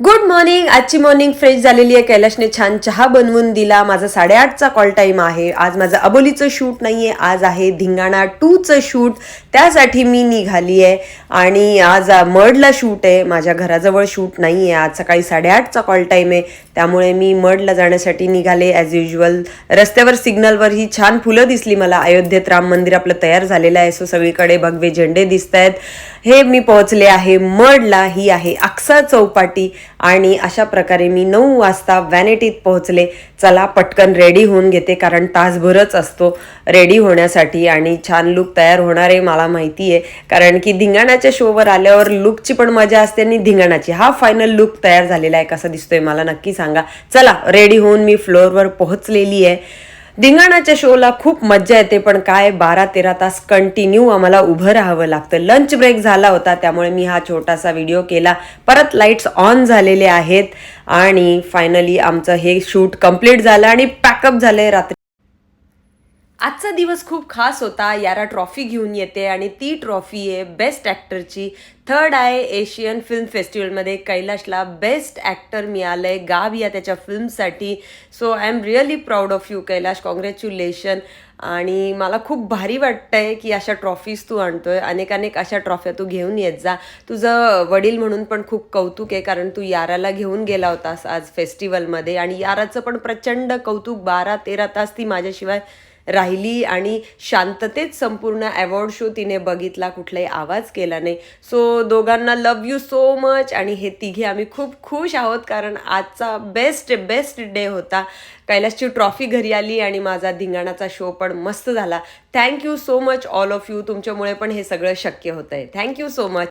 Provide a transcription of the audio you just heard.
Good morning आजची morning fresh झालेली आहे. कैलाशने छान चहा बनवून दिला. माझा साडेआठचा कॉल टाईम आहे. आज माझं अबोलीचं शूट नाही आहे आज आहे धिंगाणा टूचं शूट त्यासाठी मी निघाली आहे आणि आज मडला शूट आहे. माझ्या घराजवळ शूट नाही आहे आज सकाळी साडेआठचा कॉल टाईम आहे. त्यामुळे मी मडला जाण्यासाठी निघाले. ॲज युजल रस्त्यावर सिग्नलवर ही छान फुलं दिसली मला. अयोध्येत राम मंदिर आपलं तयार झालेलं आहे. सो सगळीकडे भगवे झेंडे दिसत आहेत हे मी पोहोचले आहे. मडला ही आहे अक्सा चौपाटी. आणि अशा प्रकारे मी नऊ वाजता व्हॅनिटीत पोहोचले. चला पटकन रेडी होऊन घेते. कारण तासभरच असतो रेडी होण्यासाठी. आणि छान लुक तयार होणार आहे मला माहिती आहे कारण की धिंगाणाच्या शोवर आल्यावर लुकची पण मजा असते आणि धिंगाणाची. हा फायनल लुक तयार झालेला आहे कसा दिसतोय मला नक्की सांगा. चला रेडी होऊन मी फ्लोअरवर पोहोचलेली आहे. धिंगाणाच्या शोला खूप मज्जा येते पण काय बारा तेरा तास कंटिन्यू आम्हाला उभं राहावं लागतं. लंच ब्रेक झाला होता त्यामुळे मी हा छोटासा व्हिडिओ केला. परत लाईट्स ऑन झालेले आहेत आणि फायनली आमचं हे शूट कंप्लीट झालं आणि पॅकअप झालंय रात्री. आजचा दिवस खूप खास होता. यारा ट्रॉफी घेऊन येते आणि ती ट्रॉफी आहे बेस्ट ॲक्टरची. थर्ड आहे एशियन फिल्म फेस्टिवलमध्ये कैलाशला बेस्ट ॲक्टर मिळालंय. गाव या त्याच्या फिल्मसाठी. So I am really proud of you Kailash. Congratulation आणि मला खूप भारी वाटतंय की अशा ट्रॉफीज तू आणतोय. अनेक अनेक अशा ट्रॉफ्या तू घेऊन येत जा. तुझं वडील म्हणून पण खूप कौतुक आहे कारण तू याराला घेऊन गेला होतास आज फेस्टिवलमध्ये. आणि याराचं पण प्रचंड कौतुक बारा तेरा तास ती माझ्याशिवाय राहिली आणि शांततेत संपूर्ण अवॉर्ड शो तिने बघितला कुठलाही आवाज केला नाही. सो दोघांना लव यू सो मच आणि हे तिघे आम्ही खूप खुश आहोत कारण आजचा बेस्ट बेस्ट डे होता. कैलासची ट्रॉफी घरी आली आणि माझा धिंगाणाचा शो पण मस्त झाला. Thank you so much all of you तुमच्यामुळे पण हे सगळं शक्य होतं आहे थँक्यू सो मच